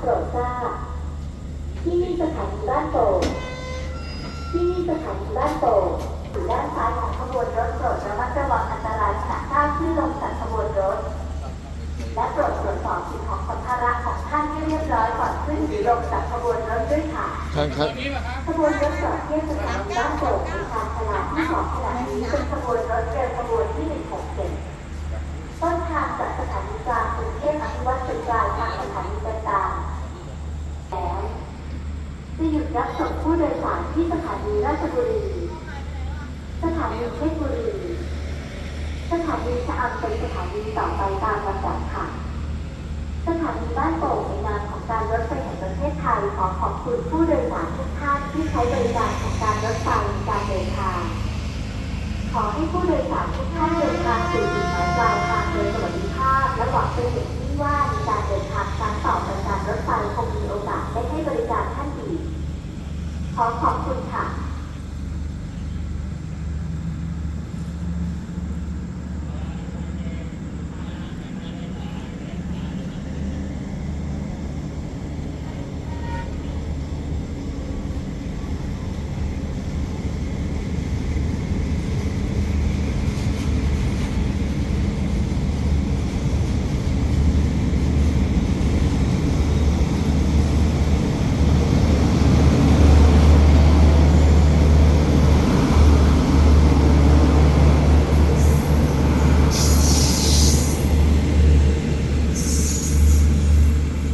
โปรดทราบ ที่นี่สถานีบ้านโป่งที่นี่สถานีบ้านโป่งอยู่ด้านซ้ายของขบวนรถโปรดระมัดระวังอันตรายขณะก้าวขึ้นลงจากขบวนรถ และโปรดตรวจสอบสิ่งของสัมภาระของท่านให้เรียบร้อยก่อนขึ้นหรือลงจากขบวนรถด้วยค่ะ ครับขบวนรถจอดเทียบสถานีบ้านโป่งในทางขนาดที่สองขนาดนี้เป็นขบวนรถเร็วขบวนที่167ต้นทางจากสถานีกลางกรุงเทพอภิวัตรจุดปลายทางสถานีต่างๆแล้วจะหยุด รับส่งผู้โดยสารที่สถานีราชบุรี สถานีเพชรบุรี สถานีชะอำเป็นสถานีต่อไปตามลำดับค่ะ สถานีบ้านโป่งในนามของการรถไฟแห่งประเทศไทยขอขอบคุณผู้โดยสารทุกท่านที่ใช้บริการของการรถไฟในการเดินทาง ขอให้ผู้โดยสารทุกท่านเดินทางสู่จุดหมายปลายทางโดยสวัสดิภาพและหวังเป็นอย่ 好好控制